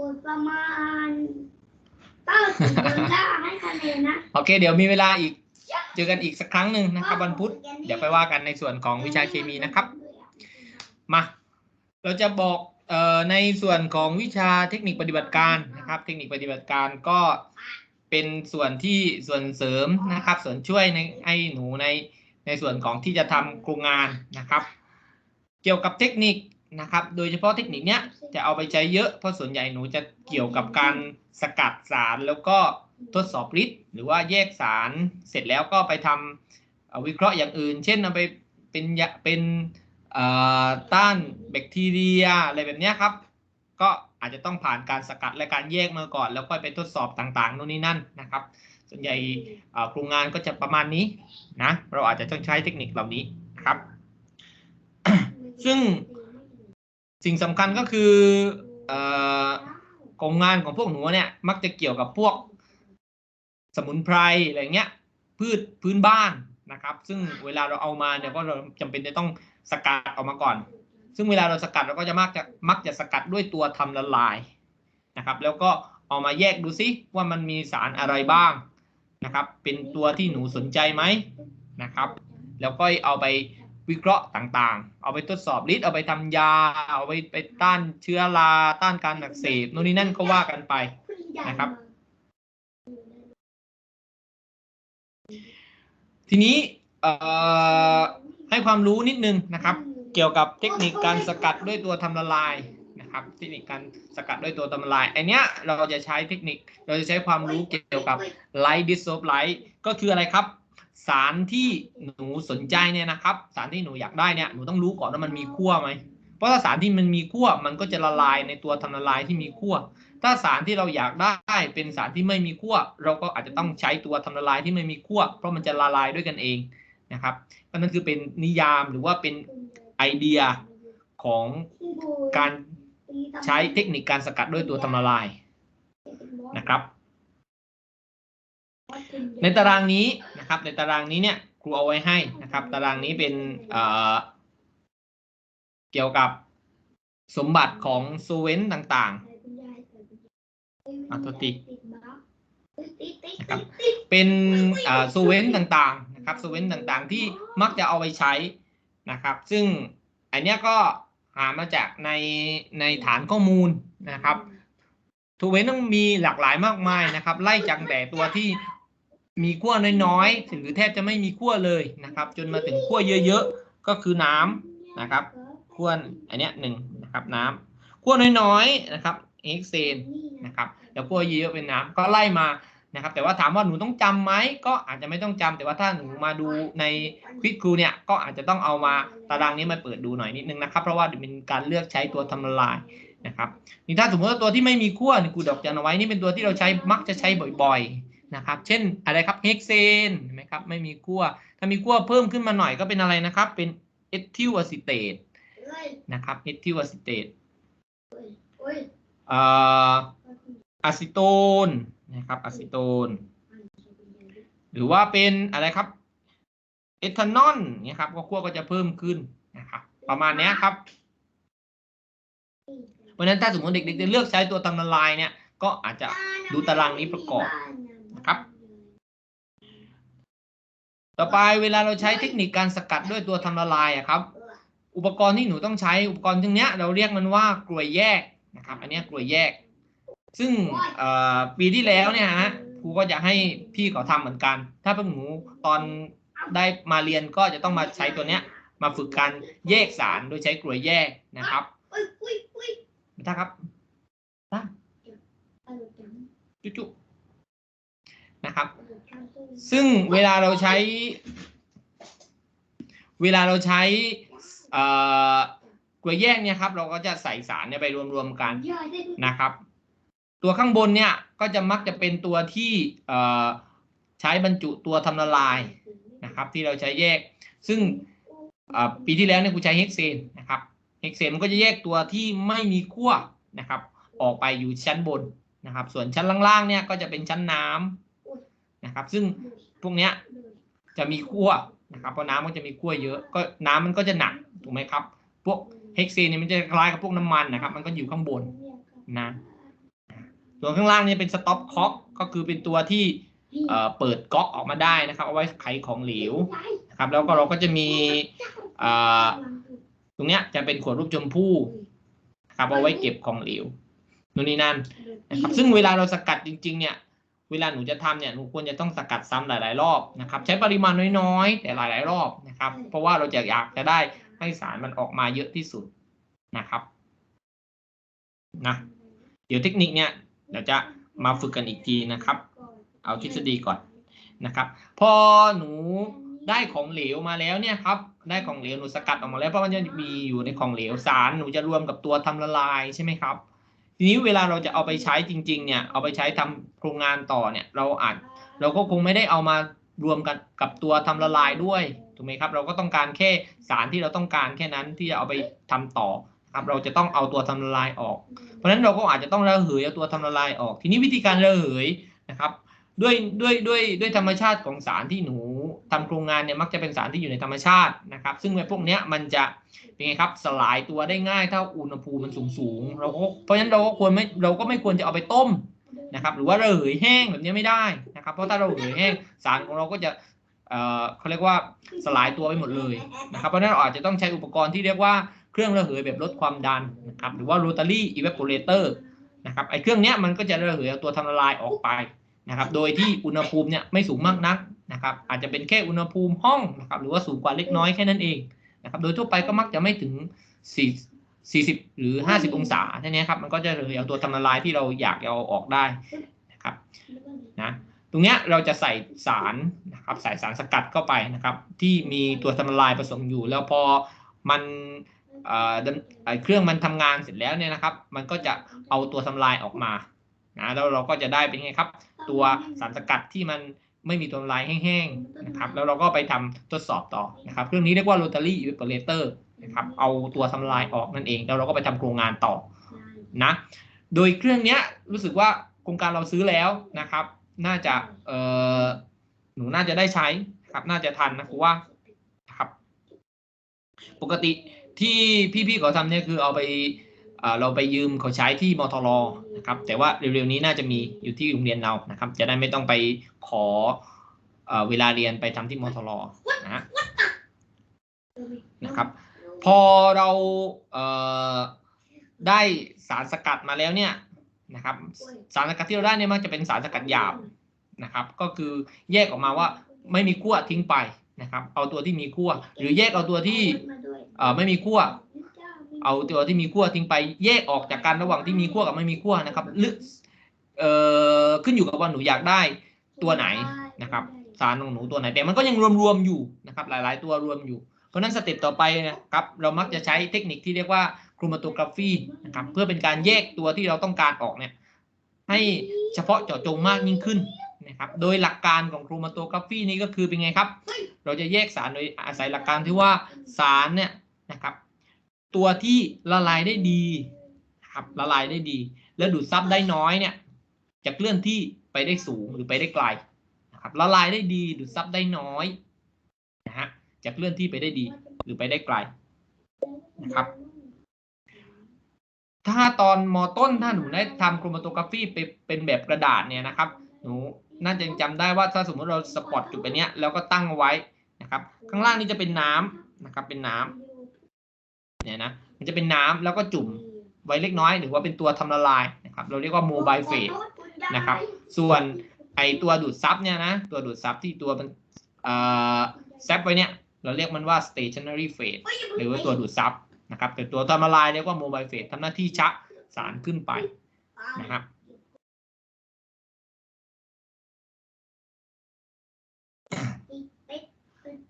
ผลประมาณเก้าสิบเดือนละให้คะแนนนะ โอเค เดี๋ยวมีเวลาอีก เจอกันอีกสักครั้งหนึ่งนะครับวันพุธเดี๋ยวไปว่ากันในส่วนของวิชาเคมีนะครับ มา เราจะบอกเอ่อในส่วนของวิชาเทคนิคปฏิบัติการนะครับ เทคนิคปฏิบัติการก็เป็นส่วนที่ส่วนเสริมนะครับ ส่วนช่วยในให้หนูในในส่วนของที่จะทำโครงงานนะครับ เกี่ยวกับเทคนิค นะครับ โดยเฉพาะเทคนิคเนี้ยจะเอาไปใช้เยอะเพราะส่วนใหญ่หนูจะเกี่ยวกับการสกัดสารแล้วก็ทดสอบฤทธิ์หรือว่าแยกสารเสร็จแล้วก็ไปทำวิเคราะห์อย่างอื่น เช่นเอาไปเป็นยาเป็นต้านแบคทีเรียอะไรแบบเนี้ยครับ ก็อาจจะต้องผ่านการสกัดและการแยกมาก่อน แล้วค่อยไปทดสอบต่างๆโน่นนี่นั่นนะครับ ส่วนใหญ่โครงงานก็จะประมาณนี้นะเราอาจจะต้องใช้เทคนิคเหล่านี้นครับ ซึ่ง สิ่งสำคัญก็คือเอ่อโครงงานของพวกหนูเนี่ยมักจะเกี่ยวกับพวกสมุนไพรอะไรเงี้ยพืชพื้นบ้านนะครับ ซึ่งเวลาเราเอามาเนี่ยก็เราจำเป็นจะต้องสกัดออกมาก่อน ซึ่งเวลาเราสกัดเราก็จะมักจะมักจะสกัดด้วยตัวทำละลายนะครับ แล้วก็เอามาแยกดูซิว่ามันมีสารอะไรบ้างนะครับ เป็นตัวที่หนูสนใจไหมนะครับ แล้วก็เอาไป วิเคราะห์ต่างๆ เอาไปทดสอบฤทธิ์เอาไปทำยา เอาไปไปต้านเชื้อราต้านการอักเสบโน่นนี่นั่นก็ว่ากันไปนะครับ ทีนี้ให้ความรู้นิดนึงนะครับ เกี่ยวกับเทคนิคการสกัดด้วยตัวทำละลายนะครับ เทคนิคการสกัดด้วยตัวทำละลายอันเนี้ยเราจะใช้เทคนิคเราจะใช้ความรู้เกี่ยวกับ light dissolve light ก็คืออะไรครับ สารที่หนูสนใจเนี่ยนะครับ สารที่หนูอยากได้เนี่ยหนูต้องรู้ก่อนว่ามันมีขั้วไหมเพราะถ้าสารที่มันมีขั้วมันก็จะละลายในตัวทำละลายที่มีขั้วถ้าสารที่เราอยากได้เป็นสารที่ไม่มีขั้วเราก็อาจจะต้องใช้ตัวทำละลายที่ไม่มีขั้วเพราะมันจะละลายด้วยกันเองนะครับเพราะนั่นคือเป็นนิยามหรือว่าเป็นไอเดียของการใช้เทคนิคการสกัดด้วยตัวทำละลายนะครับ ในตารางนี้ นะครับ ในตารางนี้เนี่ยครูเอาไว้ให้นะครับ ตารางนี้เป็นเอ่อเกี่ยวกับสมบัติของโซเวนต์ต่างๆอะโทษทีนะครับเป็นโซเวนต์ต่างๆนะครับโซเวนต์ต่างๆ ที่มักจะเอาไปใช้นะครับ ซึ่งอันเนี้ยก็หามาจากในในฐานข้อมูลนะครับโซเวนต์ต้องมีหลากหลายมากมายนะครับ ไล่จากแต่ตัวที่ มีขั้วน้อยๆหรือแทบจะไม่มีขั้วเลยนะครับ จนมาถึงขั้วเยอะๆ ก็คือน้ำนะครับขั้วอันเนี้ยหนึ่งนะครับน้ำขั้วน้อยๆนะครับเอ็กเซนนะครับแล้วพวเยอะเป็นน้ำก็ไล่มานะครับ แต่ว่าถามว่าหนูต้องจำไหมก็อาจจะไม่ต้องจำแต่ว่าถ้าหนูมาดูในควิดครูเนี่ยก็อาจจะต้องเอามาตารางนี้มาเปิดดูหน่อยนิดนึงนะครับเพราะว่าเป็นการเลือกใช้ตัวทำละลายนะครับนี่ถ้าสมมติว่าตัวที่ไม่มีขั้วนี่ครูดอกจันเอาไว้นี่เป็นตัวที่เราใช้มักจะใช้บ่อยๆ นะครับ เช่นอะไรครับเฮกเซนเห็นไหมครับไม่มีขั้ว ถ้ามีขั้วเพิ่มขึ้นมาหน่อยก็เป็นอะไรนะครับ เป็นเอทิลอะซิเตตนะครับเอทิลอะซิเตตอ่าอะซิโตนนะครับอะซิโตน หรือว่าเป็นอะไรครับเอทานอลเนี่ยครับก็ขั้วก็จะเพิ่มขึ้นนะครับประมาณนี้ครับเพราะฉะนั้นถ้าสมมติเด็กๆจะเลือกใช้ตัวทำละลายเนี่ย ก็อาจจะดูตารางนี้ประกอบ ครับ ต่อไปเวลาเราใช้เทคนิคการสกัดด้วยตัวทำละลายอะครับ อุปกรณ์ที่หนูต้องใช้อุปกรณ์ตรงเนี้ยเราเรียกมันว่ากลวยแยกนะครับ อันเนี้ยกลวยแยก ซึ่งเอ่อปีที่แล้วเนี่ยฮะครูก็จะให้พี่เขาทำเหมือนกัน ถ้าเพิ่งหนูตอนได้มาเรียนก็จะต้องมาใช้ตัวเนี้ย มาฝึกการแยกสารโดยใช้กลวยแยกนะครับถ้าครับถ้าจุ๊ๆ นะครับ ซึ่งเวลาเราใช้ เวลาเราใช้เกลวยแยกเนี่ยครับเราก็จะใส่สารเนี่ยไปรวมๆกันนะครับ ตัวข้างบนเนี่ยก็จะมักจะเป็นตัวที่ใช้บรรจุตัวทำละลายนะครับ ที่เราใช้แยก ซึ่งปีที่แล้วเนี่ยครูใช้เฮกเซนนะครับเฮกเซนมันก็จะแยกตัวที่ไม่มีขั้วนะครับ ออกไปอยู่ชั้นบนนะครับ ส่วนชั้นล่างๆเนี่ยก็จะเป็นชั้นน้ำ นะครับ ซึ่งพวกเนี้ยจะมีขั้วนะครับเพราะน้ำมันจะมีขั้วเยอะก็น้ำมันก็จะหนักถูกไหมครับ พวกเฮกเซนเนี่ยมันจะคล้ายกับพวกน้ำมันนะครับ มันก็อยู่ข้างบนนะส่วนข้างล่างนี่เป็นสต็อปคอกก็คือเป็นตัวที่เเปิดก๊อกออกมาได้นะครับ เอาไว้ไขของเหลวนะครับ แล้วก็เราก็จะมีตรงเนี้ยจะเป็นขวดรูปชมพู่ครับเอาไว้เก็บของเหลวนู่นนี่นั่นนะครับ ซึ่งเวลาเราสกัดจริง ๆ เนี่ย เวลาหนูจะทำเนี่ยหนูควรจะต้องสกัดซ้ำหลาย ๆ รอบนะครับ ใช้ปริมาณน้อยๆ แต่หลาย ๆ รอบนะครับ เพราะว่าเราจะอยากจะได้ให้สารมันออกมาเยอะที่สุดนะครับนะเดี๋ยวเทคนิคเนี่ยเดี๋ยวจะมาฝึกกันอีกทีนะครับ เอาทฤษฎีก่อนนะครับ พอหนูได้ของเหลวมาแล้วเนี่ยครับได้ของเหลวหนูสกัดออกมาแล้วเพราะมันจะมีอยู่ในของเหลวสารหนูจะรวมกับตัวทำละลายใช่ไหมครับ ทีนี้เวลาเราจะเอาไปใช้จริง ๆ เนี่ย เอาไปใช้ทำโครงงานต่อเนี่ย เราอาจเราก็คงไม่ได้เอามารวมกันกับตัวทำละลายด้วยถูกไหมครับ เราก็ต้องการแค่สารที่เราต้องการแค่นั้นที่จะเอาไปทำต่อครับ เราจะต้องเอาตัวทำละลายออก เพราะฉะนั้นเราก็อาจจะต้องระเหยเอาตัวทำละลายออก ทีนี้วิธีการระเหยนะครับ ด้วยด้วยด้วยด้วยธรรมชาติของสารที่หนู ทำโครงงานเนี่ยมักจะเป็นสารที่อยู่ในธรรมชาตินะครับ ซึ่งในพวกเนี้ยมันจะเป็นไงครับสลายตัวได้ง่ายถ้าอุณหภูมิมันสูงสูงเราก็เพราะฉะนั้นเราก็ควรไม่เราก็ไม่ควรจะเอาไปต้มนะครับ หรือว่าระเหยแห้งแบบนี้ไม่ได้นะครับ เพราะถ้าเราเหยแห้งสารของเราก็จะเอ่อเขาเรียกว่าสลายตัวไปหมดเลยนะครับ เพราะฉะนั้นเราอาจจะต้องใช้อุปกรณ์ที่เรียกว่าเครื่องระเหยแบบลดความดันนะครับหรือว่า rotary evaporator นะครับไอ้เครื่องเนี้ยมันก็จะระเหยเอาตัวทำละลายออกไปนะครับ โดยที่อุณหภูมิเนี่ยไม่สูงมากนัก นะครับอาจจะเป็นแค่อุณหภูมิห้องนะครับหรือว่าสูงกว่าเล็กน้อยแค่นั้นเองนะครับโดยทั่วไปก็มักจะไม่ถึง 4 40 หรือ 50 องศาแค่นี้ครับมันก็จะเลยเอาตัวทำละลายที่เราอยากจะเอาออกได้นะครับนะตรงเนี้ยเราจะใส่สารนะครับใส่สารสกัดเข้าไปนะครับ ที่มีตัวทำละลายผสมอยู่ แล้วพอมันเอ่อดำเอ่อเครื่องมันทำงานเสร็จแล้วเนี่ยนะครับ มันก็จะเอาตัวทำลายออกมานะแล้วเราก็จะได้เป็นไงครับ ตัวสารสกัดที่มัน ไม่มีตัวละลายแห้งๆนะครับแล้วเราก็ไปทำทดสอบต่อนะครับเครื่องนี้เรียกว่า rotary evaporator นะครับเอาตัวทำละลายออกนั่นเอง แล้วเราก็ไปทำโครงงานต่อนะโดยเครื่องเนี้ยรู้สึกว่าโครงการเราซื้อแล้วนะครับ น่าจะเออหนูน่าจะได้ใช้ครับน่าจะทันนะครูว่านะครับ ปกติที่พี่ๆเขาทำเนี่ยคือเอาไป เราไปยืมเขาใช้ที่มทรนะครับ แต่ว่าเร็วๆนี้น่าจะมีอยู่ที่โรงเรียนเรานะครับ จะได้ไม่ต้องไปขอเวลาเรียนไปทำที่มทรนะนะครับ พอเราเได้สารสกัดมาแล้วเนี่ยนะครับ สารสกัดที่เราได้เนี่ยมักจะเป็นสารสกัดหยาบนะครับ ก็คือแยกออกมาว่าไม่มีขั้วทิ้งไปนะครับ เอาตัวที่มีขั้วหรือแยกเอาตัวที่ไม่มีขั้ว เอาตัวที่มีขั้วทิ้งไปแยกออกจากกันระหว่างที่มีขั้วกับไม่มีขั้วนะครับหรือเอ่อขึ้นอยู่กับว่าหนูอยากได้ตัวไหนนะครับ สารของหนูตัวไหน แต่มันก็ยังรวมๆอยู่นะครับ หลาย ๆ ตัวรวมอยู่ เพราะนั้นสเต็ปต่อไปนะครับ เรามักจะใช้เทคนิคที่เรียกว่าครมาโตกราฟีนะครับ เพื่อเป็นการแยกตัวที่เราต้องการออกเนี่ยให้เฉพาะเจาะจงมากยิ่งขึ้นนะครับ โดยหลักการของโครมาโตกราฟีนี้ก็คือเป็นไงครับ เราจะแยกสารโดยอาศัยหลักการที่ว่าสารเนี่ยนะครับ ตัวที่ละลายได้ดีครับละลายได้ดี แล้วดูดซับได้น้อยเนี่ยจะเคลื่อนที่ไปได้สูงหรือไปได้ไกลนะครับละลายได้ดีดูดซับได้น้อยนะฮะจะเคลื่อนที่ไปได้ดีหรือไปได้ไกลนะครับ ถ้าตอนมอต้นถ้าหนูได้ทำโครมาโตกราฟีเป็นแบบกระดาษเนี่ยนะครับ หนูน่าจะยังจำได้ว่าถ้าสมมติเราสปอตจุดไปเนี้ยแล้วก็ตั้งเอาไว้นะครับ ข้างล่างนี้จะเป็นน้ำนะครับเป็นน้ำ เนี่ยนะมันจะเป็นน้ำแล้วก็จุ่มไว้เล็กน้อย หรือว่าเป็นตัวทำละลายนะครับ เราเรียกว่าโมบายเฟสนะครับ ส่วนไอตัวดูดซับเนี่ยนะตัวดูดซับที่ตัวมันเอ่อแซบไว้เนี่ยเราเรียกมันว่า stationary phase หรือว่าตัวดูดซับนะครับแต่ตัวทำละลายเรียกว่า mobile phase ทำหน้าที่ชักสารขึ้นไปนะครับ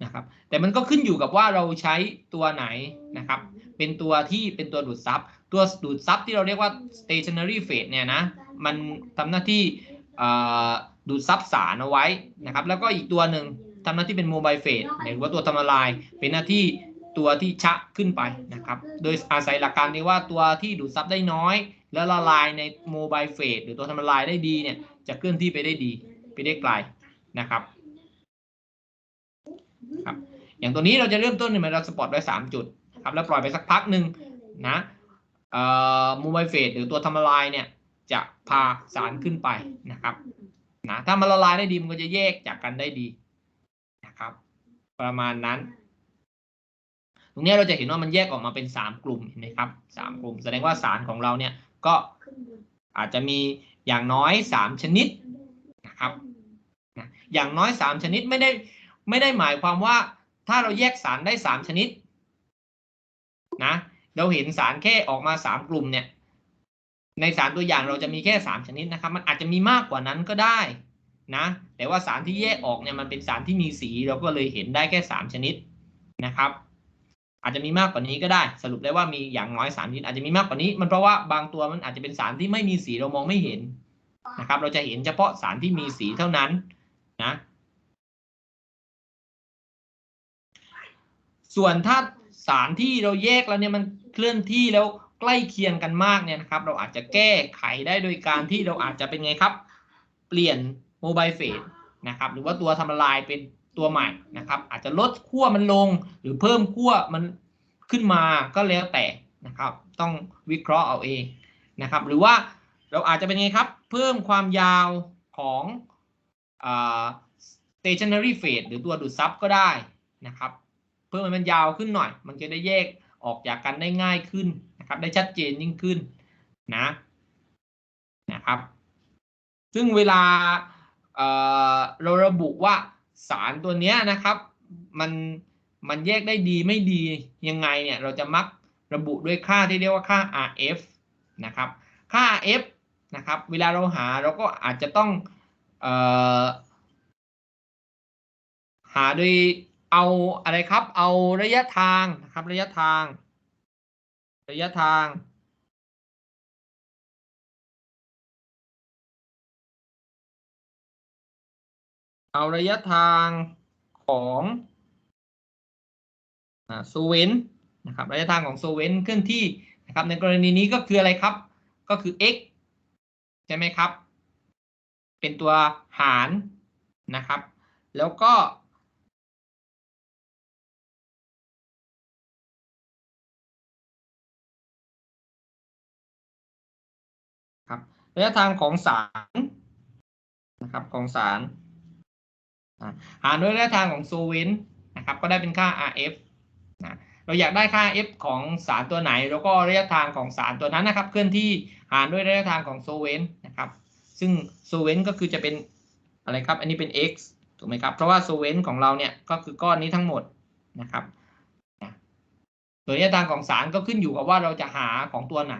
นะครับ แต่มันก็ขึ้นอยู่กับว่าเราใช้ตัวไหนนะครับ เป็นตัวที่เป็นตัวดูดซับ ตัวดูดซับที่เราเรียกว่า stationary phase เนี่ยนะ มันทำหน้าที่ดูดซับสารเอาไว้นะครับ แล้วก็อีกตัวหนึ่งทำหน้าที่เป็นโมบายเฟสหรือว่าตัวทำละลาย เป็นหน้าที่ตัวที่ชะขึ้นไปนะครับ โดยอาศัยหลักการที่ว่าตัวที่ดูดซับได้น้อย แล้วละลายในโมบายเฟสหรือตัวทำละลายได้ดีเนี่ยจะเคลื่อนที่ไปได้ดีไปได้ไกลนะครับ ครับอย่างตัวนี้เราจะเริ่มต้นเนี่ยเราสปอตไว้สามจุดครับแล้วปล่อยไปสักพักหนึ่งนะเอ่อโมบายเฟสหรือตัวทำละลายเนี่ยจะพาสารขึ้นไปนะครับนะถ้ามันละลายได้ดีมันก็จะแยกจากกันได้ดีนะครับ ประมาณนั้น ตรงนี้เราจะเห็นว่ามันแยกออกมาเป็นสามกลุ่มเห็นไหมครับสามกลุ่ม แสดงว่าสารของเราเนี่ยก็อาจจะมีอย่างน้อยสามชนิดนะครับนะอย่างน้อยสามชนิดไม่ได้ ไม่ได้หมายความว่าถ้าเราแยกสารได้สามชนิดนะเราเห็นสารแค่ออกมาสามกลุ่มเนี่ย ในสารตัวอย่างเราจะมีแค่สามชนิดนะครับ มันอาจจะมีมากกว่านั้นก็ได้นะแต่ว่าสารที่แยกออกเนี่ยมันเป็นสารที่มีสีเราก็เลยเห็นได้แค่สามชนิดนะครับอาจจะมีมากกว่านี้ก็ได้ สรุปได้ว่ามีอย่างน้อยสามชนิดอาจจะมีมากกว่านี้ มันเพราะว่าบางตัวมันอาจจะเป็นสารที่ไม่มีสีเรามองไม่เห็นนะครับ เราจะเห็นเฉพาะสารที่มีสีเท่านั้นนะ ส่วนถ้าสารที่เราแยกแล้วเนี่ยมันเคลื่อนที่แล้วใกล้เคียงกันมากเนี่ยนะครับ เราอาจจะแก้ไขได้โดยการที่เราอาจจะเป็นไงครับ เปลี่ยนโมบายเฟสนะครับหรือว่าตัวทำละลายเป็นตัวใหม่นะครับ อาจจะลดขั้วมันลงหรือเพิ่มขั้วมันขึ้นมาก็แล้วแต่นะครับ ต้องวิเคราะห์เอาเองนะครับ หรือว่าเราอาจจะเป็นไงครับ เพิ่มความยาวของอ่า stationary phase หรือตัวดูดซับก็ได้นะครับ เพิ่มให้มันยาวขึ้นหน่อย มันจะได้แยกออกจากกันได้ง่ายขึ้นนะครับ ได้ชัดเจนยิ่งขึ้นนะนะครับ ซึ่งเวลาเเราระบุว่าสารตัวนี้นะครับ มันมันแยกได้ดีไม่ดียังไงเนี่ย เราจะมักระบุด้วยค่าที่เรียกว่าค่า RF นะครับ ค่า RF นะครับ เวลาเราหาเราก็อาจจะต้องออหาโดย เอาอะไรครับ เอาระยะทางนะครับ ระยะทาง ระยะทาง เอาระยะทางของโซเวนนะครับ ระยะทางของโซเวนเคลื่อนที่นะครับ ในกรณีนี้ก็คืออะไรครับ ก็คือ x ใช่ไหมครับ เป็นตัวหารนะครับ แล้วก็ ระยะทางของสารนะครับของสารหารด้วยระยะทางของโซเวนนะครับ ก็ได้เป็นค่า RF นะเราอยากได้ค่า f ของสารตัวไหน แล้วก็ระยะทางของสารตัวนั้นนะครับ เคลื่อนที่หารด้วยระยะทางของโซเวนนะครับ ซึ่งโซเวนก็คือจะเป็นอะไรครับ อันนี้เป็น x ถูกไหมครับ เพราะว่าโซเวนของเราเนี่ยก็คือก้อนนี้ทั้งหมดนะครับส่วนระยะทางของสารก็ขึ้นอยู่กับว่าเราจะหาของตัวไหน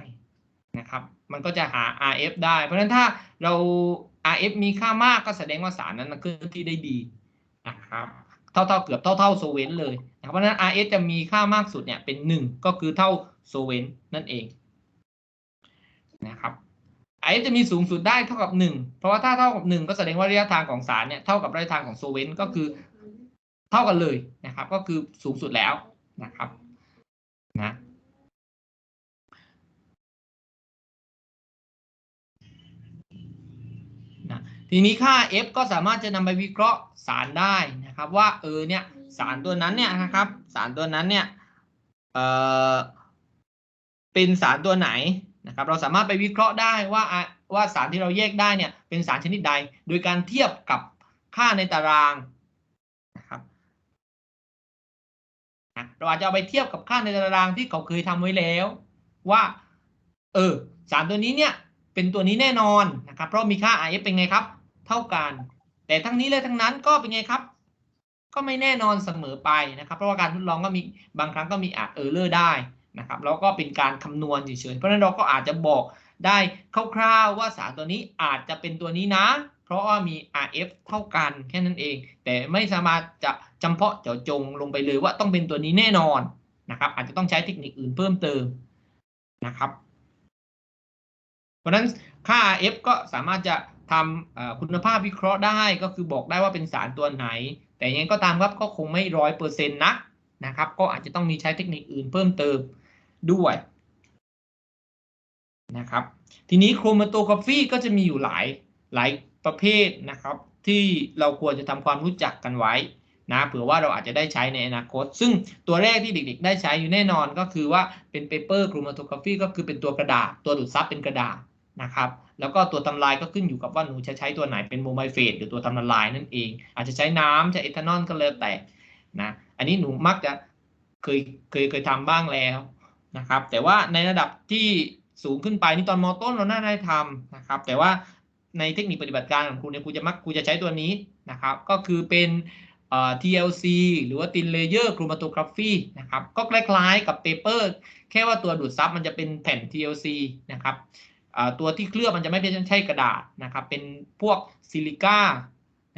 นะครับ มันก็จะหา RF ได้ เพราะฉะนั้นถ้าเรา RF มีค่ามากก็แสดงว่าสารนั้นเคลื่อนที่ได้ดีนะครับเท่าเท่าเกือบเท่าเท่าโซเวนเลยนะครับเพราะฉะนั้น RS จะมีค่ามากสุดเนี่ยเป็น 1 ก็คือเท่าโซเวนนั่นเองนะครับ RS จะมีสูงสุดได้เท่ากับ 1 เพราะว่าถ้าเท่ากับ 1 ก็แสดงว่าระยะทางของสารเนี่ยเท่ากับระยะทางของโซเวนก็คือเท่ากันเลยนะครับ ก็คือสูงสุดแล้วนะครับนะ ทีนี้ค่า f ก็สามารถจะนำไปวิเคราะห์สารได้นะครับ ว่าเออเนี่ยสารตัวนั้นเนี่ยนะครับ สารตัวนั้นเนี่ยเออเป็นสารตัวไหนนะครับ เราสามารถไปวิเคราะห์ได้ว่าว่าสารที่เราแยกได้เนี่ยเป็นสารชนิดใด โดยการเทียบกับค่าในตารางนะครับเราอาจจะเอาไปเทียบกับค่าในตารางที่เขาเคยทำไว้แล้ว ว่าเออสารตัวนี้เนี่ยเป็นตัวนี้แน่นอนนะครับ เพราะมีค่า RF เป็นไงครับ เท่ากัน แต่ทั้งนี้เลยทั้งนั้นก็เป็นไงครับ ก็ไม่แน่นอนเสมอไปนะครับ เพราะว่าการทดลองก็มีบางครั้งก็มีอาจเออร์เลอร์ได้นะครับแล้วก็เป็นการคำนวณเฉยๆเพราะฉะนั้นเราก็อาจจะบอกได้คร่าวๆว่าสารตัวนี้อาจจะเป็นตัวนี้นะ เพราะว่ามี RF เท่ากันแค่นั้นเอง แต่ไม่สามารถจะจำเพาะเจาะจงลงไปเลยว่าต้องเป็นตัวนี้แน่นอนนะครับอาจจะต้องใช้เทคนิคอื่นเพิ่มเติมนะครับ เพราะฉะนั้นค่า RF ก็สามารถจะ ทำคุณภาพวิเคราะห์ได้ก็คือบอกได้ว่าเป็นสารตัวไหน แต่ยังไงก็ตามครับก็คงไม่ร้อยเปอร์เซ็นต์นักนะครับ ก็อาจจะต้องมีใช้เทคนิคอื่นเพิ่มเติมด้วยนะครับ ทีนี้โครมาโตกราฟีก็จะมีอยู่หลายหลายประเภทนะครับ ที่เราควรจะทำความรู้จักกันไว้นะเผื่อว่าเราอาจจะได้ใช้ในอนาคต ซึ่งตัวแรกที่เด็กๆ ได้ใช้อยู่แน่นอนก็คือว่าเป็นเปเปอร์โครมาโตกราฟีก็คือเป็นตัวกระดาษ ตัวดูดซับเป็นกระดาษ นะครับ แล้วก็ตัวทำลายก็ขึ้นอยู่กับว่าหนูจะใช้ตัวไหนเป็นโมไมเฟตหรือตัวทำละลายนั่นเอง อาจจะใช้น้ำใช้เอทานอลก็เลยแต่นะอันนี้หนูมักจะเคยเคยเคยทำบ้างแล้วนะครับ แต่ว่าในระดับที่สูงขึ้นไปนี่ตอนมต้นเราน่าได้ทำนะครับ แต่ว่าในเทคนิคปฏิบัติการของครูเนี่ยครูจะมักครูจะใช้ตัวนี้นะครับ ก็คือเป็นเอ่อ TLC หรือว่า Thin Layer Chromatography นะครับ ก็คล้ายๆกับเปเปอร์แค่ว่าตัวดูดซับมันจะเป็นแผ่น TLC นะครับ ตัวที่เคลือบมันจะไม่เป็นใช่กระดาษนะครับ เป็นพวกซิลิก้า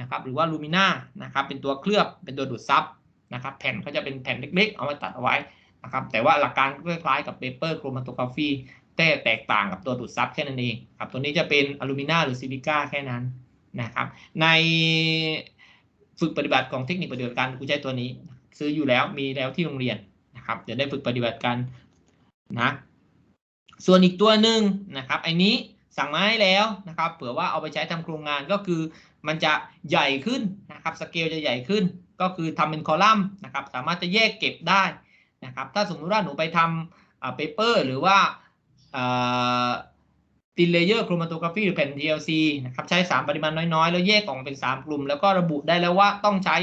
นะครับหรือว่าลูมิน่านะครับเป็นตัวเคลือบเป็นตัวดูดซับนะครับแผ่นเขาจะเป็นแผ่นเล็กๆ เอาไว้ตัดเอาไว้นะครับแต่ว่าหลักการคล้ายๆกับเปเปอร์โครมาโตกราฟีแต่แตกต่างกับตัวดูดซับแค่นั้นเองครับตัวนี้จะเป็นอลูมิน่าหรือซิลิก้าแค่นั้นนะครับในฝึกปฏิบัติของเทคนิคปฏิบัติการกูใช้ตัวนี้ ซื้ออยู่แล้วมีแล้วที่โรงเรียนนะครับเดี๋ยวได้ฝึกปฏิบัติการนะ ส่วนอีกตัวหนึ่งนะครับไอ้นี้สั่งมาให้แล้วนะครับ เผื่อว่าเอาไปใช้ทำโครงงานก็คือ มันจะใหญ่ขึ้นนะครับสเกลจะใหญ่ขึ้น ก็คือทำเป็นคอลัมน์นะครับ สามารถจะแยกเก็บได้นะครับ ถ้าสมมุติว่าหนูไปทำเปเปอร์หรือว่าตินเลเยอร์โครมาโตกราฟีหรือแผ่น TLC นะครับใช้ 3 ปริมาณน้อยๆ แล้วแยกออกเป็น 3 กลุ่ม แล้วก็ระบุได้แล้วว่าต้องใช้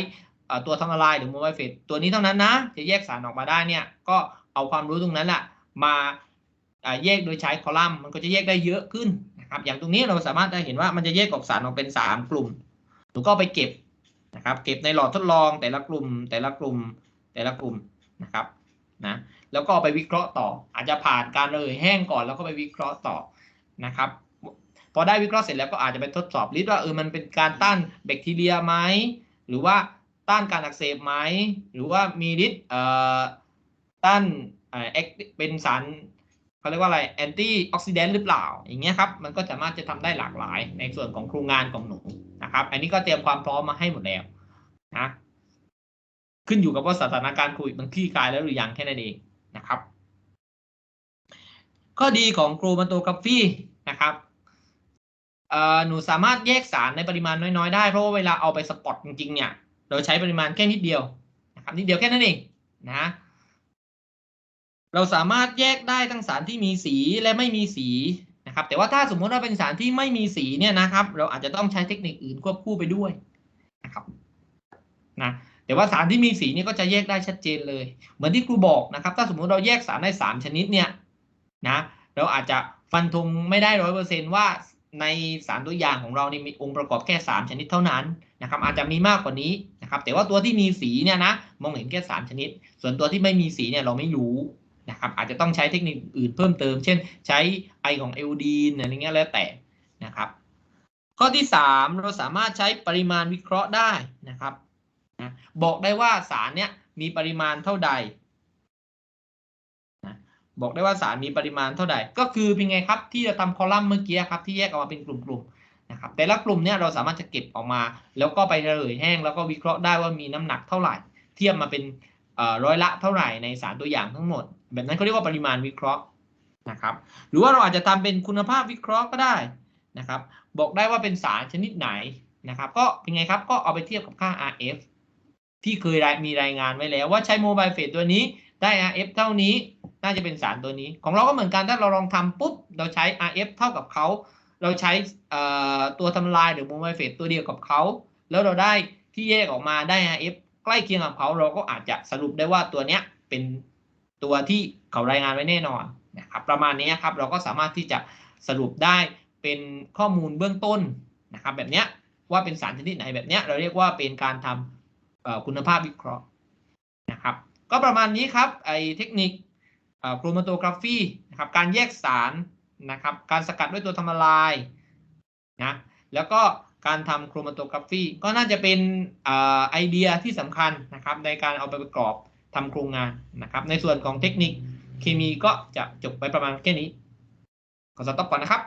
ตัวทำละลายหรือโมไบเฟตตัวนี้เท่านั้นนะ จะแยกสารออกมาได้เนี่ย ก็เอาความรู้ตรงนั้นแหละมา แยกโดยใช้คอลัมน์มันก็จะแยกได้เยอะขึ้นนะครับอย่างตรงนี้เราสามารถได้เห็นว่ามันจะแยกออกสารออกเป็น 3 กลุ่มหนูก็ไปเก็บนะครับ เก็บในหลอดทดลองแต่ละกลุ่ม แต่ละกลุ่มแต่ละกลุ่มนะครับนะแล้วก็ไปวิเคราะห์ต่อ อาจจะผ่านการระเหยแห้งก่อนแล้วก็ไปวิเคราะห์ต่อนะครับพอได้วิเคราะห์เสร็จแล้วก็อาจจะไปทดสอบลิดว่าเออมันเป็นการต้านแบคทีเรียไหมหรือว่าต้านการอักเสบไหมหรือว่ามีฤทธิ์เอ่อต้านเอ่อเป็นสาร เขาเรียกว่าอะไรแอนตี้ออกซิแดนต์หรือเปล่า อย่างเงี้ยครับมันก็สามารถจะทำได้หลากหลายในส่วนของโครงงานของหนูนะครับ อันนี้ก็เตรียมความพร้อมมาให้หมดแล้วนะขึ้นอยู่กับว่าสถานการณ์โควิดมันคลี่คลายแล้วหรือยังแค่นั้นเองนะครับ ข้อดีของโครมาโตกราฟีนะครับหนูสามารถแยกสารในปริมาณน้อยๆได้ เพราะว่าเวลาเอาไปสปอตจริงๆเนี่ย เราใช้ปริมาณแค่นิดเดียวนะครับนิดเดียวแค่นั้นเองนะ เราสามารถแยกได้ทั้งสารที่มีสีและไม่มีสีนะครับ แต่ว่าถ้าสมมติว่าเป็นสารที่ไม่มีสีเนี่ยนะครับ เราอาจจะต้องใช้เทคนิคอื่นควบคู่ไปด้วยนะครับนะแต่ว่าสารที่มีสีนี่ก็จะแยกได้ชัดเจนเลย เหมือนที่ครูบอกนะครับ ถ้าสมมุติเราแยกสารได้สามชนิดเนี่ยนะเราอาจจะฟันธงไม่ได้ร้อยเปอร์เซนว่าในสารตัวอย่างของเรานี่มีองค์ประกอบแค่สามชนิดเท่านั้นนะครับอาจจะมีมากกว่านี้นะครับแต่ว่าตัวที่มีสีเนี่ยนะมองเห็นแค่สามชนิด ส่วนตัวที่ไม่มีสีเนี่ยเราไม่รู้ นะครับอาจจะต้องใช้เทคนิคอื่นเพิ่มเติม เช่น ใช้ไอของเอลดีนอะไรเงี้ยแล้วแต่นะครับ ข้อที่สามเราสามารถใช้ปริมาณวิเคราะห์ได้นะครับนะบอกได้ว่าสารเนี้ยมีปริมาณเท่าใดนะบอกได้ว่าสารมีปริมาณเท่าใด ก็คือเป็นไงครับที่เราทำคอลัมน์เมื่อกี้ครับที่แยกออกมาเป็นกลุ่มๆนะครับแต่ละกลุ่มเนี้ยเราสามารถจะเก็บออกมา แล้วก็ไประเหยแห้งแล้วก็วิเคราะห์ได้ว่ามีน้ำหนักเท่าไหร่ เทียบมาเป็น ร้อยละเท่าไหร่ในสารตัวอย่างทั้งหมด แบบนั้นเขาเรียกว่าปริมาณวิเคราะห์นะครับ หรือว่าเราอาจจะทำเป็นคุณภาพวิเคราะห์ก็ได้นะครับ บอกได้ว่าเป็นสารชนิดไหนนะครับ ก็เป็นไงครับก็เอาไปเทียบกับค่า RF ที่เคยมีรายงานไว้แล้วว่าใช้โมบายเฟสตัวนี้ได้ RF เท่านี้น่าจะเป็นสารตัวนี้ ของเราก็เหมือนกันถ้าเราลองทำปุ๊บ เราใช้ RF เท่ากับเขาเราใช้ตัวทำลายหรือโมบายเฟสตัวเดียวกับเขาแล้วเราได้ที่แยกออกมาได้ RF ล้เคียงกับเขาเราก็อาจจะสรุปได้ว่าตัวเนี้ยเป็นตัวที่เขารายงานไว้แน่นอนนะครับประมาณนี้ครับเราก็สามารถที่จะสรุปได้เป็นข้อมูลเบื้องต้นนะครับแบบเนี้ยว่าเป็นสารชนิดไหนแบบเนี้ยเราเรียกว่าเป็นการทำคุณภาพวิเคราะห์นะครับก็ประมาณนี้ครับไอเทคนิคโครมาโตกราฟีนะครับการแยกสารนะครับการสกัดด้วยตัวทำลายนะแล้วก็ การทำโครมาโตกราฟีก็น่าจะเป็นอไอเดียที่สำคัญนะครับในการเอาไปประกอบทำโครงงานนะครับ ในส่วนของเทคนิคเคมีก็จะจบไปประมาณแค่นี้ ขอสต็อปก่อนนะครับ